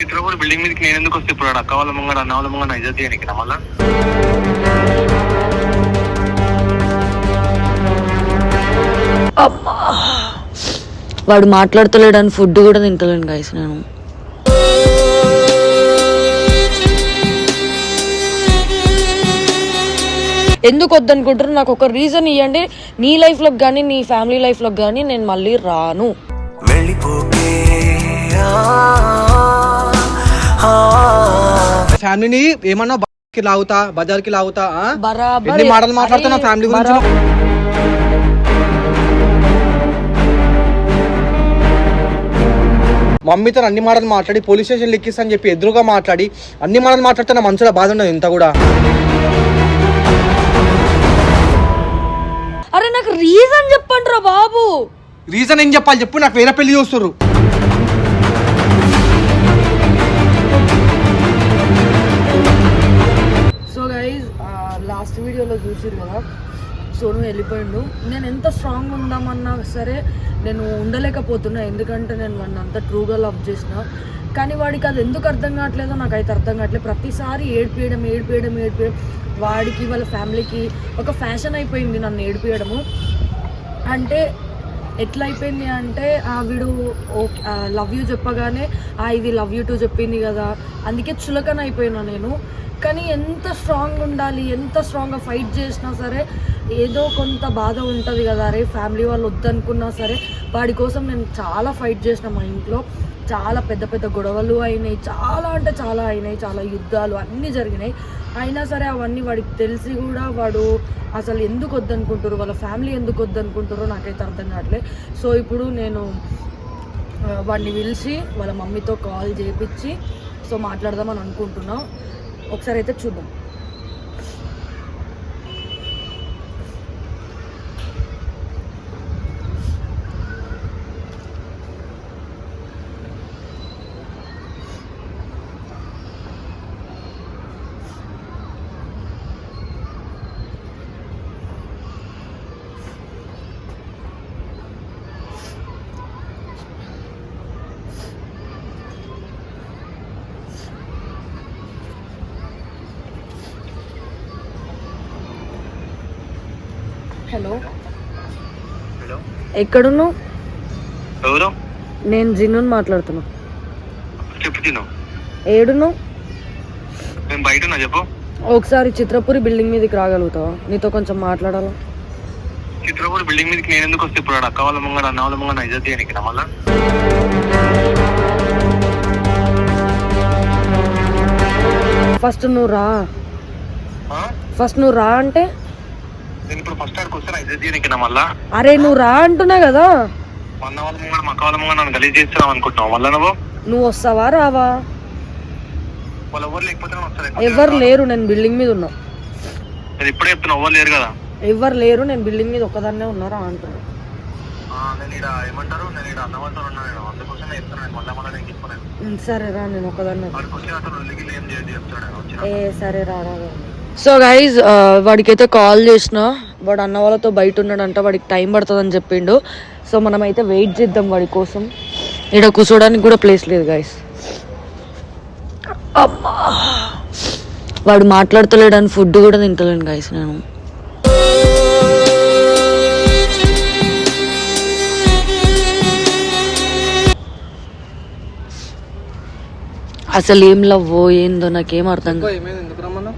Chitrapur building మీదకి నేను ఎందుకు వస్తే ఇప్పుడు అక్క వాళ్ళ ముంగడ అన్న వాళ్ళ ముంగడ ఇజ్జత్ చేయడానికి మళ్ళా వాడు మాట్లాడతలేడని ఫుడ్ కూడా తింటలేను గైస్ నేను. ఎందుకు వద్దనుకుంటారు నాకు ఒక రీజన్ ఇవ్వండి నీ లైఫ్లోకి కానీ నీ ఫ్యామిలీ లైఫ్లోకి కానీ నేను మళ్ళీ రాను. ఆ, ఫ్యామిలీని ఏమన్నా కి లాగుతా బజార్కి లాగుతా ఎన్ని మాటలు మాట్లాడుతున్నా ఫ్యామిలీ గురించి? మమ్మీతో అన్ని మాటలు మాట్లాడి పోలీస్ స్టేషన్ లెక్కిస్తా అని చెప్పి ఎదురుగా మాట్లాడి అన్ని మాటలు మాట్లాడితే నా మనసులో బాధ ఉండదు ఇంత కూడా. అరే నాకు రీజన్ చెప్పండి రా బాబు. రీజన్ ఏం చెప్పాలి చెప్పు నాకు వేరే పెళ్ళి చూస్తుర్రు. చూసిరు కదా. సోను వెళ్ళిపోయిండు. నేను ఎంత స్ట్రాంగ్ ఉందామన్నా సరే నేను ఉండలేకపోతున్నా. ఎందుకంటే నేను వాడిని అంత ట్రూగా లవ్ చేసిన. కానీ వాడికి అది ఎందుకు అర్థం కావట్లేదో నాకైతే అర్థం కావట్లేదు. ప్రతిసారి ఏడిపియడం ఏడిపియడం ఏడిపియడం. వాడికి వాళ్ళ ఫ్యామిలీకి ఒక ఫ్యాషన్ అయిపోయింది నన్ను ఏడిపియడము. అంటే ఎట్లా అయిపోయింది అంటే ఆ వీడు ఓకే లవ్ యూ చెప్పగానే ఆ ఇది లవ్ యూ టూ చెప్పింది కదా. అందుకే చులకన అయిపోయినా నేను. కానీ ఎంత స్ట్రాంగ్ ఉండాలి ఎంత స్ట్రాంగ్గా ఫైట్ చేసినా సరే ఏదో కొంత బాధ ఉంటుంది కదా అరే ఫ్యామిలీ వాళ్ళు వద్దనుకున్నా సరే. వాడి కోసం నేను చాలా ఫైట్ చేసిన మా ఇంట్లో. చాలా పెద్ద పెద్ద గొడవలు అయినాయి. చాలా అంటే చాలా అయినాయి. చాలా యుద్ధాలు అన్నీ జరిగినాయి. అయినా సరే అవన్నీ వాడికి తెలిసి కూడా వాడు అసలు ఎందుకు వద్దనుకుంటారు వాళ్ళ ఫ్యామిలీ ఎందుకు వద్దనుకుంటారో నాకైతే అర్థం కావట్లేదు సో ఇప్పుడు నేను వాడిని పిలిచి వాళ్ళ మమ్మీతో కాల్ చేపించి సో మాట్లాడదామని అనుకుంటున్నాం. ఒకసారి అయితే చూద్దాం హలో హలో ఎక్కడున్నావు? ఎవరు? నేను జిన్నుని మాట్లాడుతున్నా. చెప్పు తిను ఏడున్నావు? నేను బయట ఉన్నా చెప్పు. ఒకసారి చిత్రపురి బిల్డింగ్ మీదకి రాగలుగుతావా? నీతో కొంచెం మాట్లాడాలా? చిత్రపూర్ బిల్డింగ్ మీదకి నేను ఎందుకు వస్తే ఇప్పుడు అక్క వాళ్ళ ముంగడ అన్న వాళ్ళ ముంగడ ఇజ్జత్ చేయడానికి మళ్ళా. ఫస్ట్ నువ్వు రా? ఫస్ట్ నువ్వు రా అంటే? నేను ఇప్పుడు ఫస్ట్ ఆడికి మళ్ళా. అరే నువ్వు రా అంటున్నా కదా. వాళ్ళ ముంగడ మా అక్క వాళ్ళ ముంగడ నన్ను గలీజ్ చేస్తున్నావు అనుకుంటున్నావు. మళ్ళా నువ్వు? నువ్వు వస్తావా రావా? వాళ్ళు ఎవరు లేకపోతే నేను వస్తాను ఎవరు లేరు నేను బిల్డింగ్ మీద ఉన్నా. నేను ఇప్పుడే చెప్తున్నా ఎవరు లేరు కదా? ఎవరు లేరు నేను బిల్డింగ్ మీద ఒక్కదాన్నే ఉన్నారా అంటున్నా. ఆ, నేను ఇక్కడ ఏమంటారు? నేను ఇక్కడ అన్నవంతో ఉన్నాను నేను. మళ్ళా మళ్ళీ సరే రా నేను ఒక్కదాన్నే వాడికి వచ్చిన అసలు లొల్లిగిల్లి ఏం చేయదు చెప్తాను నేను వచ్చిన. ఏ సరే రా రా. సో గైజ్ uh, వాడికైతే కాల్ చేసిన. వాడు అన్న వాళ్ళతో బయట ఉన్నాడంట వాడికి టైం పడుతుందని చెప్పిండు. సో మనమైతే వెయిట్ చేద్దాం వాడి కోసం. ఇక్కడ కూర్చోడానికి కూడా ప్లేస్ లేదు గైస్ వాడు మాట్లాడతలేడని ఫుడ్ కూడా తింటలేను గైస్ నేను. అసలు ఏం లవ్వో ఏందో నాకేం అర్థం కాదు ఏమైంది ఎందుకు రమ్మన్నా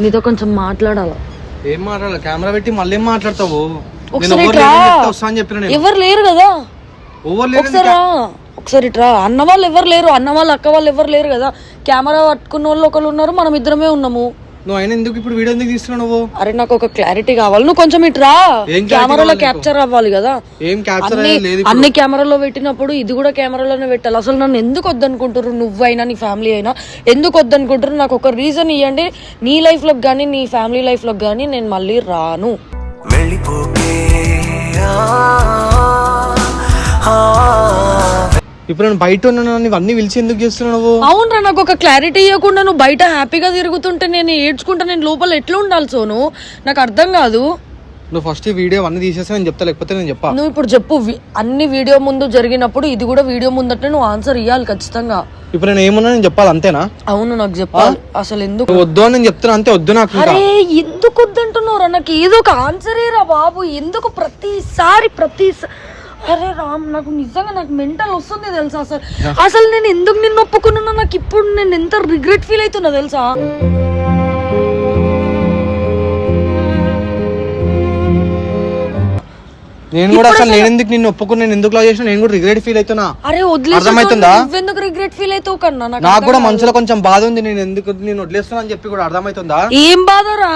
నీతో కొంచెం మాట్లాడాలా? ఏం మాట్లాడాలి? కెమెరా పెట్టి మళ్ళీ ఏం మాట్లాడతావు ఒకసారి ఎవరు ఇట్రా. వస్తా అని చెప్పిన నేను. ఎవరు లేరు కదా. ఎవరు ఒకసారి రా. ఒకసారి ఇట్రా. అన్న వాళ్ళు ఎవరు లేరు అన్న వాళ్ళు అక్క వాళ్ళు ఎవరు లేరు కదా. కెమెరా పట్టుకున్న వాళ్ళు ఒకళ్ళు ఉన్నారు మనం ఇద్దరమే ఉన్నాము. నువ్వు అయినా ఎందుకు ఇప్పుడు వీడియో ఎందుకు తీస్తున్నావు నువ్వు? అరే నాకు ఒక క్లారిటీ కావాలి. నువ్వు కొంచెం ఇట్రా ఏం clarity కెమెరాలో కావాలి? క్యాప్చర్ అవ్వాలి కదా. ఏం క్యాప్చర్ అన్ని అనేది లేదు అన్ని కెమెరాలో పెట్టినప్పుడు ఇది కూడా కెమెరాలోనే పెట్టాలి. అసలు నన్ను ఎందుకు వద్దనుకుంటారు నువ్వైనా నీ ఫ్యామిలీ అయినా? ఎందుకు వద్దనుకుంటారు నాకు ఒక రీజన్ ఇవ్వండి నీ లైఫ్లోకి కానీ నీ ఫ్యామిలీ లైఫ్లోకి కానీ నేను మళ్ళీ రాను. వెళ్ళిపోకే ఇప్పుడు నేను బయట ఉన్నాను ఇవన్నీ పిలిచి ఎందుకు చేస్తున్నావు అవునరా నాకు ఒక క్లారిటీ ఇవ్వకుండా నువ్వు బయట హ్యాపీగా తిరుగుతుంటే నేను ఏడ్చుకుంటా నేను లోపల ఎట్లా ఉండాలి సోను? నాకు అర్థం కాదు. నువ్వు ఫస్ట్ ఈ వీడియో అన్ని తీసేసి నేను చెప్తా లేకపోతే నేను చెప్పా. నువ్వు ఇప్పుడు చెప్పు వి- అన్ని వీడియో ముందు జరిగినప్పుడు ఇది కూడా వీడియో ముందట నువ్వు ఆన్సర్ ఇవ్వాలి ఖచ్చితంగా. ఇప్పుడు నేను ఏమన్నా నేను చెప్పాలి అంతేనా? అవును నాకు చెప్పాలి. అసలు ఎందుకు? నువ్వు వద్దు అని నేను చెప్తున్నా అంతే వద్దు నాకు ఇంకా. అరే ఎందుకు వద్దంటున్నారా నాకు ఏదో ఒక ఆన్సర్ రా బాబు. ఎందుకు ప్రతిసారి ప్రతి అరే రామ్ నాకు నిజంగా నాకు మెంటల్ వస్తుంది తెలుసా అసలు అసలు నేను ఎందుకు నిన్ను ఒప్పుకున్నా నాకు ఇప్పుడు నేను ఎంత రిగ్రెట్ ఫీల్ అవుతున్నా తెలుసా? నేను కూడా అసలు నేను ఎందుకు నిన్ను ఒప్పుకుని నేను ఎందుకు లవ్ చేసిన నేను కూడా రిగ్రెట్ ఫీల్ అవుతున్నా. అరే అర్థమవుతుందా? నువ్వెందుకు రిగ్రెట్ ఫీల్ అవుతావు కన్నా? నాకు కూడా మనసులో కొంచెం బాధ ఉంది నేను ఎందుకు నేను వదిలేస్తున్నా అని చెప్పి కూడా అర్థమవుతుందా ఏం బాధరా?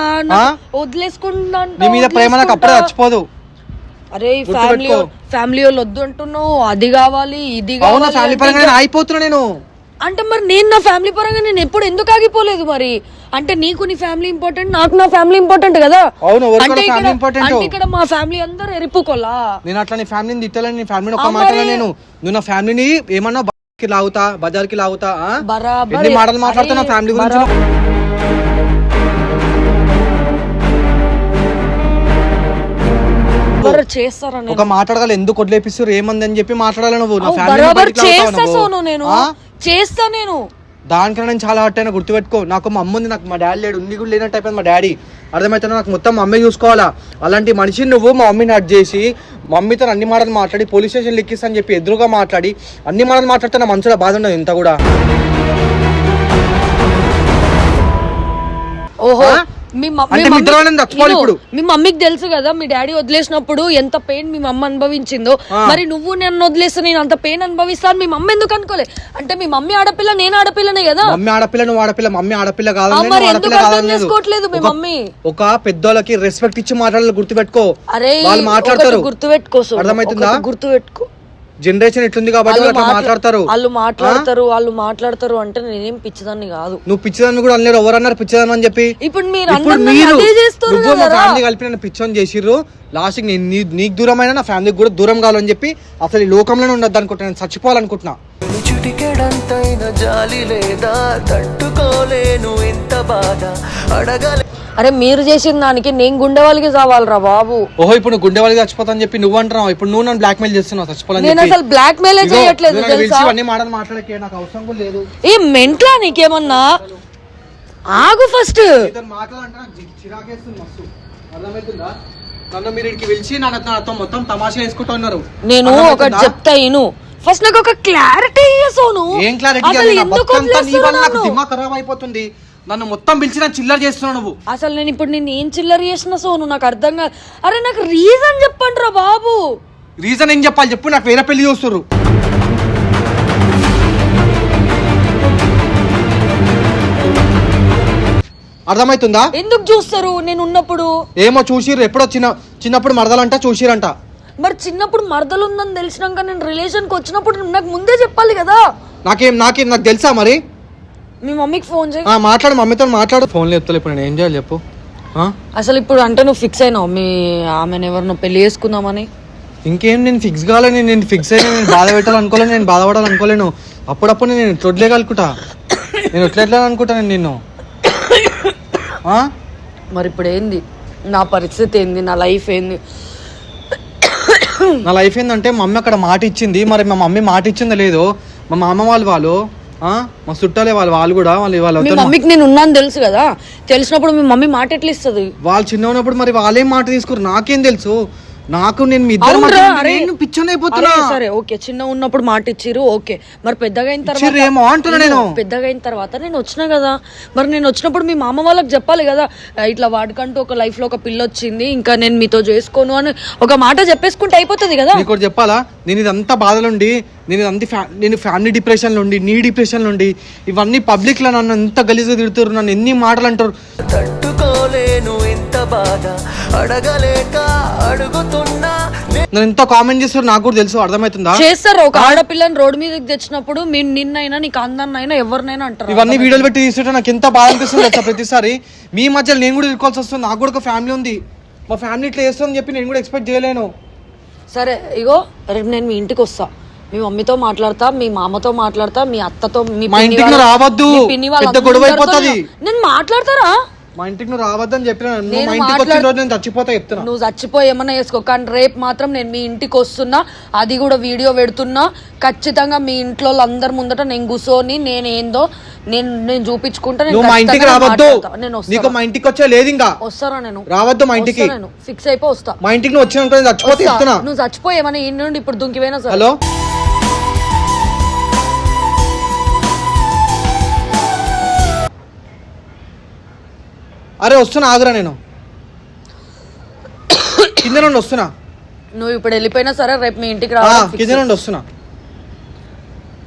వదిలేసుకుంటా నీ మీద ప్రేమ నాకు అప్పుడే చచ్చిపోదు. అరే ఫ్యామిలీ ఫ్యామిలీ వాళ్ళు వద్దు అంటున్నావు. అది కావాలి ఇది కావాలి ఫ్యామిలీ పరంగా నేను అయిపోతున్నా నేను. అంటే మరి నేను నా ఫ్యామిలీ పరంగా నేను ఎప్పుడు ఎందుకు ఆగిపోలేదు మరి? అంటే నీకు నీ ఫ్యామిలీ ఇంపార్టెంట్ నాకు నా ఫ్యామిలీ ఇంపార్టెంట్ కదా? అవును అంటే కూడా ఇక్కడ- మా ఫ్యామిలీ అందరు ఎరిపుకోలా? నేను అట్లా నీ ఫ్యామిలీని తిట్టాలని నీ ఫ్యామిలీని ఒక్క మాటలో నేను నువ్వు నా ఫ్యామిలీని ఏమన్నా కి లాగుతా బజార్కి లాగుతా ఎన్ని మాటలు మాట్లాడుతా నా ఫ్యామిలీ గురించి ఒక మాట్లాడగల ఎందుకు వదిలేపిస్తారు ఏమంది అని చెప్పి మాట్లాడాలి నువ్వు? నా బరాబర్ చేస్తా సోను నేను. చేస్తా నేను. దానికన్నా నేను చాలా హర్ట్ అయినా గుర్తుపెట్టుకో. నాకు మా అమ్మ ఉంది నాకు మా డాడీ లేడు. ఉంది కూడా లేనట్టు అయిపోయింది మా డాడీ అర్థమవుతుంది నాకు మొత్తం మా అమ్మే చూసుకోవాలా? అలాంటి మనిషిని నువ్వు మా మమ్మీని హట్ చేసి మమ్మీతో అన్ని మాటలు మాట్లాడి పోలీస్ స్టేషన్ లెక్కిస్తా అని చెప్పి ఎదురుగా మాట్లాడి అన్ని మాటలు మాట్లాడితే నా మనసులో బాధ ఉండదు ఇంత కూడా. మీ మమ్మీకి తెలుసు కదా మీ డాడీ వదిలేసినప్పుడు ఎంత పెయిన్ మీ మమ్మ అనుభవించిందో. మరి నువ్వు నన్ను వదిలేస్తే నేను అంత పెయిన్ అనుభవిస్తాను మీ మమ్మీ ఎందుకు అనుకోలే? అంటే మీ మమ్మీ ఆడపిల్ల నేను ఆడపిల్లనే కదా. మమ్మీ ఆడపిల్ల నువ్వు ఆడపిల్ల మమ్మీ ఆడపిల్ల. చేసుకోవట్లేదు మీ మమ్మీ? ఒక పెద్దోళ్ళకి రెస్పెక్ట్ ఇచ్చి మాట్లాడాలి గుర్తుపెట్టుకో. అరే వాళ్ళు మాట్లాడతారు. గుర్తు పెట్టుకో అర్థమవుతుందా? గుర్తు పెట్టుకో జనరేషన్ ఎట్లుంది కాబట్టి అట్లా మాట్లాడతారు. వాళ్ళు మాట్లాడతారు వాళ్ళు మాట్లాడతారు అంటే నేనేం పిచ్చిదాన్ని కాదు. నువ్వు పిచ్చిదాన్ని కూడా అనలేరు ఎవరన్నారు పిచ్చిదాన్ని అని చెప్పి? ఇప్పుడు మీరు నువ్వు మా ఫ్యామిలీ కలిపి నన్ను పిచ్చోని చేసిర్రు. లాస్ట్ నీకు దూరమైన నా ఫ్యామిలీకి కూడా దూరం కావాలని చెప్పి అసలు ఈ లోకంలోనే ఉండద్దు అనుకుంటున్నా నేను చచ్చిపోవాలనుకుంటున్నా. చిటికెడంతైన జాలి లేదా? తట్టుకోలేను ఎంత బాధ. అడగలే. అరే మీరు చేసిన దానికి నేను గుండె వాళ్ళకి చావాలరా బాబు. ఓహో ఇప్పుడు నువ్వు గుండె వాళ్ళకి చచ్చిపోతా అని చెప్పి నువ్వు అంటున్నావు ఇప్పుడు నువ్వు నన్ను బ్లాక్ మెయిల్ చేస్తున్నావు చచ్చిపోవాలని నేను అసలు బ్లాక్ మెయిల్ చేయట్లేదు నువ్వు నన్ను తెలుసా? పిలిచి ఇవన్నీ మాటలు మాట్లాడకే నాకు అవసరం కూడా లేదు. ఏ మెంట్లా నీకేమన్నా? ఆగు ఫస్ట్ ఇతను మాట్లాడంటే నాకు చి- చిరాకేస్తుంది మస్తు. అర్థమవుతుందా? నన్ను మీరు ఇక్కడికి పిలిచి నన్ను నాతో మొత్తం తమాషా వేసుకుంటూ ఉన్నారు. నేను ఒకటి? చెప్తా ఇను. ఫస్ట్ నాకు ఒక క్లారిటీ సోను. ఏం క్లారిటీ అసలు ఎందుకు నాకు? దిమాగ్ ఖరాబ్ అయిపోతుంది. నన్ను మొత్తం పిలిచి నన్ను చిల్లర చేస్తున్నావు నువ్వు. అసలు నేను ఇప్పుడు నేను ఏం చిల్లర చేసిన సోను? నాకు అర్థం కాదు. అరే నాకు రీజన్ చెప్పండి రా బాబు. రీజన్ ఏం చెప్పాలి చెప్పు నాకు వేరే పెళ్ళి చూస్తున్నారు అర్థమవుతుందా ఎందుకు చూస్తారు? నేను ఉన్నప్పుడు. ఏమో చూసిర్రు ఎప్పుడో చిన్న చిన్నప్పుడు మరదలంట చూసిరంట మరి చిన్నప్పుడు మరదలు ఉందని తెలిసినాక నేను రిలేషన్కి వచ్చినప్పుడు నాకు ముందే చెప్పాలి కదా. నాకేం నాకేం నాకు తెలుసా మరి? మీ మమ్మీకి ఫోన్ చేయి. ఆ, మాట్లాడు మమ్మీతో మాట్లాడు. ఫోన్లో చెప్తాను ఇప్పుడు నేను ఏం చేయాలి చెప్పు. ఆ? అసలు ఇప్పుడు అంటే నువ్వు ఫిక్స్ అయినావు. మీ ఆమెను ఎవరినో పెళ్ళి చేసుకుందామని. ఇంకేం నేను ఫిక్స్ కావాలని నేను ఫిక్స్ అయినా నేను బాధ పెట్టాలనుకోలేను నేను బాధపడాలి అనుకోలేను అప్పుడప్పుడు నేను ఎట్లా వదిలేయగలుగుతా నేను ఎట్లా ఎట్లా అనుకుంటా నేను నిన్ను? ఆ? మరి ఇప్పుడు ఏంది? నా పరిస్థితి ఏంది? నా లైఫ్ ఏంది? నా లైఫ్ ఏంటంటే మా మమ్మీ అక్కడ మాట ఇచ్చింది. మరి మా మమ్మీ మాట ఇచ్చిందో లేదో. మా మామ వాళ్ళు వాళ్ళు ఆ? మా చుట్టాలే వాళ్ళు వాళ్ళు కూడా వాళ్ళు మీ వాళ్ళ మమ్మీకి నేను ఉన్నాను తెలుసు కదా. తెలిసినప్పుడు మీ మమ్మీ మాట ఎట్లా ఇస్తుంది? వాళ్ళు చిన్న ఉన్నప్పుడు మరి వాళ్ళేం మాట తీసుకురు నాకేం తెలుసు? నాకు నేను మీ ఇద్దరు పిచ్చోని అయిపోతున్నా. సరే ఓకే చిన్న ఉన్నప్పుడు మాట ఇచ్చిరు ఓకే. మరి పెద్దగా అయిన తర్వాత ఏమో అంటున్నా నేను. పెద్దగా అయిన తర్వాత నేను వచ్చినా కదా. మరి నేను వచ్చినప్పుడు మీ మామ వాళ్ళకి చెప్పాలి కదా. "ఆ, ఇట్లా వాడికంటూ ఒక లైఫ్లో ఒక పిల్ల వచ్చింది ఇంకా నేను మీతో చేసుకోను అని ఒక మాట చెప్పేసుకుంటే అయిపోతుంది కదా. నీకు చెప్పాలా? నేను ఇదంతా బాధలుండి నేను ఫ్యా నేను ఫ్యామిలీ డిప్రెషన్ నుండి నీ డిప్రెషన్ నుండి ఇవన్నీ పబ్లిక్లో నన్ను ఎంత గలీజ్గా తిడుతున్నారు నన్ను ఎన్ని మాటలు అంటారు తట్టుకోలేను ఎంత బాధ అడగలేక అడుగుతున్నా నన్ను ఎంత కామెంట్ చేస్తారు నాకు కూడా తెలుసు అర్థమవుతుందా? చేస్తారు ఒక ఆడపిల్లని రోడ్డు మీదకి తెచ్చినప్పుడు మీ నిన్నైనా నీకు అందరినైనా ఎవరినైనా అంటారు? ఇవన్నీ వీడియోలు పెట్టి తీసుకుంటే నాకు ఎంత బాధ అనిపిస్తుంది ప్రతిసారి? మీ మధ్యలో నేను కూడా ఇరుకోవాల్సి వస్తుంది నాకు కూడా ఒక ఫ్యామిలీ ఉంది. మా ఫ్యామిలీ ఇట్లా చేస్తుందని చెప్పి నేను కూడా ఎక్స్పెక్ట్ చేయలేను. సరే ఇగో రేపు నేను మీ ఇంటికి వస్తా. మీ మమ్మీతో మాట్లాడతా మీ మామతో మాట్లాడతా మీ అత్తతో మీ రావద్దు. నేను మాట్లాడతారా? మా ఇంటికి నువ్వు రావద్దని చెప్పిన నువ్వు నేను మా ఇంటికి వచ్చిన మాట్లాడు- రోజు నేను చచ్చిపోతా చెప్తున్నా. నువ్వు చచ్చిపోయి ఏమన్నా చేసుకో కానీ రేపు మాత్రం నేను మీ ఇంటికి వస్తున్నా అది కూడా వీడియో పెడుతున్నా. ఖచ్చితంగా మీ ఇంట్లో అందరి ముందట నేను కూర్చొని నేను ఏందో నేను నేను చూపించుకుంటా నేను నువ్వు మా ఇంటికి రావద్దు. నేను నీకు మా ఇంటికి వచ్చే లేదు ఇంకా. వస్తారా నేను? రావద్దు మా ఇంటికి. నేను. ఫిక్స్ అయిపో వస్తా. మా ఇంటికి నువ్వు వచ్చినాక నేను చచ్చిపోతే వస్తా. చెప్తున్నా. నువ్వు చచ్చిపోయి ఏమన్నా ఈ నుండి ఇప్పుడు దుంకిపోయినా సరే. హలో? అరే వస్తున్నా ఆగురా నేను. కింద నుండి వస్తున్నా. నువ్వు ఇప్పుడు వెళ్ళిపోయినా సరే రేపు మీ ఇంటికి రావడం కింద. నుండి వస్తున్నా.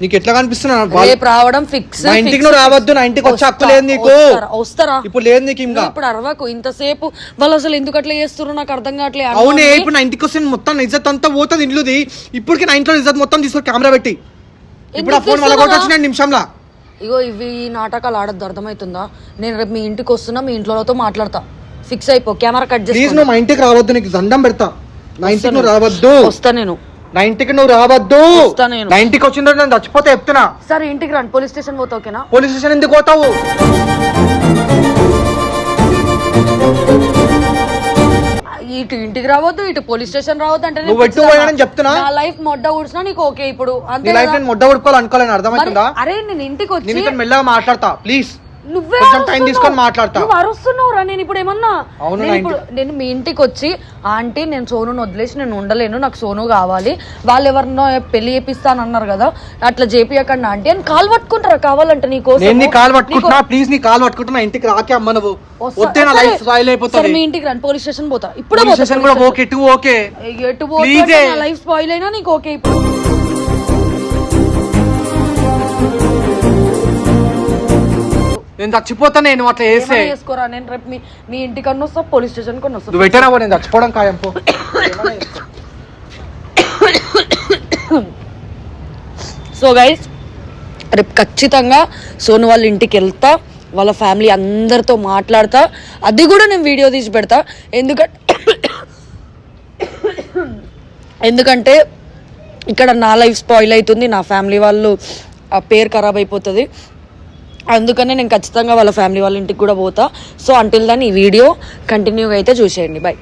నీకు ఎట్లా కనిపిస్తున్నా? రేపు రావడం ఫిక్స్ ఇంటికి నువ్వు రావద్దు నా ఇంటికి వచ్చే హక్కు లేదు నీకు. వస్తారా ఇప్పుడు లేదు నీకు ఇంకా. నువ్వు ఇప్పుడు అరవకు ఇంతసేపు వాళ్ళు అసలు ఎందుకు అట్లా చేస్తున్నారు? నాకు అర్థం కావట్లేదు అవునే ఇప్పుడు నా ఇంటికి వస్తే మొత్తం నా ఇజ్జత్ అంతా పోతుంది ఇల్లుది ఇప్పటికి నా ఇంట్లో ఇజ్జత్ మొత్తం తీసుకొని కెమెరా పెట్టి. ఇప్పుడు ఆ ఎందుకు ఫోన్ వాళ్ళ తీస్తున్నావా? కొట్టొచ్చిన నిమిషంలో. ఇగో ఇవి ఈ నాటకాలు ఆడద్దు అర్థమవుతుందా నేను రేపు మీ ఇంటికి వస్తున్నా మీ ఇంట్లోతో మాట్లాడతా. ఫిక్స్ అయిపో కెమెరా కట్ ప్లీజ్ చేసి నువ్వు మా ఇంటికి రావద్దు నీకు దండం పెడతా. నా ఇంటికి నువ్వు రావద్దు. వస్తా నేను. నా ఇంటికి నువ్వు రావద్దు. వస్తా నేను. నా ఇంటికి వచ్చిన నేను చచ్చిపోతే చెప్తున్నా. సరే ఇంటికి రండి. పోలీస్ స్టేషన్ పోతా ఓకేనా? పోలీస్ స్టేషన్ ఎందుకు పోతావు? ఇటు ఇంటికి రావద్దు ఇటు పోలీస్ స్టేషన్ రావద్దు అంటే నువ్వు ఎటు. పోయానని చెప్తున్నా? నా లైఫ్ మొడ్డ ఊడ్చినా నీకు ఓకే ఇప్పుడు అంతే లైఫ్? నేను మొడ్డ ఉడుకోవాలి అనుకోలేను మరి అర్థమవుతుందా అరే నేను ఇంటికి వచ్చి నేను మెల్లగా మాట్లాడతా ప్లీజ్ నువ్వే కొంచెం అరుస్తున్నావు. తీసుకొని మాట్లాడతా. నువ్వు అరుస్తున్నావురా. నేను ఇప్పుడు ఏమన్నా అవును, నేను ఇప్పుడు నేను మీ ఇంటికి వచ్చి ఆంటీ నేను సోనుని వదిలేసి నేను ఉండలేను. నాకు సోను కావాలి. వాళ్ళు ఎవరినో పెళ్ళి చేపిస్తాను అన్నారు కదా. అట్లా చేపియకండి ఆంటీ. అని కాలు పట్టుకుంటారా కావాలంటే నీ కోసం? నేను నీ కాలు పట్టుకుంటున్నా. ప్లీజ్ నీ కాలు పట్టుకుంటున్నా. ఇంటికి రాకే అమ్మ నువ్వు. వస్తే. నా లైఫ్ స్పాయిల్ అయిపోతుంది. మీ ఇంటికి రండి పోలీస్ స్టేషన్ పోతా. ఇప్పుడు పోలీస్ స్టేషన్ కూడా ఓకే టూ ఓకే. ఎటు. నా లైఫ్ స్పాయిల్ అయినా నీకు ఓకే ఇప్పుడు. నేను చచ్చిపోతా నేను అట్లా ఏమైనా చేసుకోరా? నేను రేపు మీ మీ ఇంటికన్నా వస్తా పోలీస్ స్టేషన్ కన్నా వస్తా. నువ్వు నేను చచ్చిపోవడం ఖాయం పో. సో గైస్ రేపు ఖచ్చితంగా సోను వాళ్ళ ఇంటికి వెళ్తా వాళ్ళ ఫ్యామిలీ అందరితో మాట్లాడతా. అది కూడా నేను వీడియో తీసి పెడతా. ఎందుకంటే ఎందుకంటే ఇక్కడ నా లైఫ్ స్పాయిల్ అవుతుంది నా ఫ్యామిలీ వాళ్ళు ఆ పేరు ఖరాబ్ అయిపోతుంది. అందుకనే నేను ఖచ్చితంగా వాళ్ళ ఫ్యామిలీ వాళ్ళ ఇంటికి కూడా పోతా. సో అంటిల్ దాన్ని ఈ వీడియో కంటిన్యూగా అయితే చూసేయండి. బాయ్